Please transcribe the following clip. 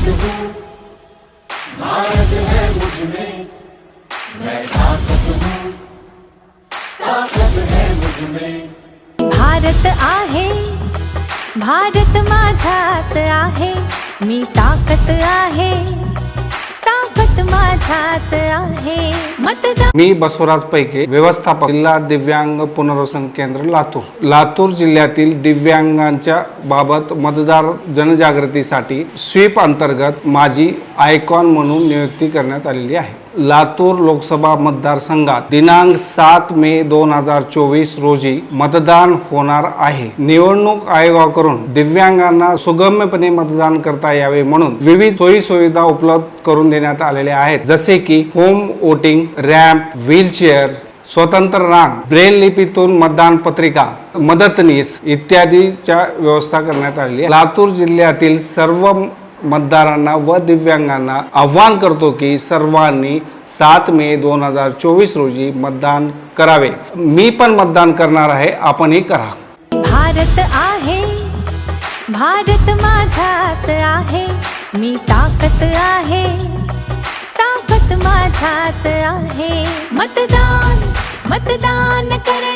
ताकत हूँ भारत है मुझमें मैं ताकत हूँ। ताकत है मुझमें भारत आहे, भारत माझ्यात आहे, मी ताकत आहे। ताकत माझ्यात आहे। मी बसवराज पैके व्यवस्थापक जिल्हा दिव्यांग पुनर्वसन केंद्र लातूर. लातूर जिल्ह्यातील दिव्यांगांच्या बाबत मतदार जनजागृतीसाठी स्वीप अंतर्गत माझी आयकॉन म्हणून नियुक्ती करण्यात आलेली आहे. लातूर लोकसभा मतदारसंघात दिनांक सात मे दोन हजार चोवीस रोजी मतदान होणार आहे. निवडणूक आयोगाकडून दिव्यांगांना सुगम्यपणे मतदान करता यावे म्हणून विविध सोयी सुविधा उपलब्ध करून देण्यात आलेल्या आहेत. जसे की होम वोटिंग रॅम्प व्हीलचेअर स्वतंत्र रांग ब्रेल लिपीतून मतदान पत्रिका मदतनीस इत्यादीच्या व्यवस्था करण्यात आली लातूर जिल्ह्यातील सर्व मतदारांना व दिव्यांगांना आव्हान करतो की सर्वांनी सात मे दोन हजार चोवीस रोजी मतदान करावे. मी पण मतदान करणार आहे आपणही करा. भारत आहे भारत माझ्यात आहे. मी आहे. मतदान मतदान कर.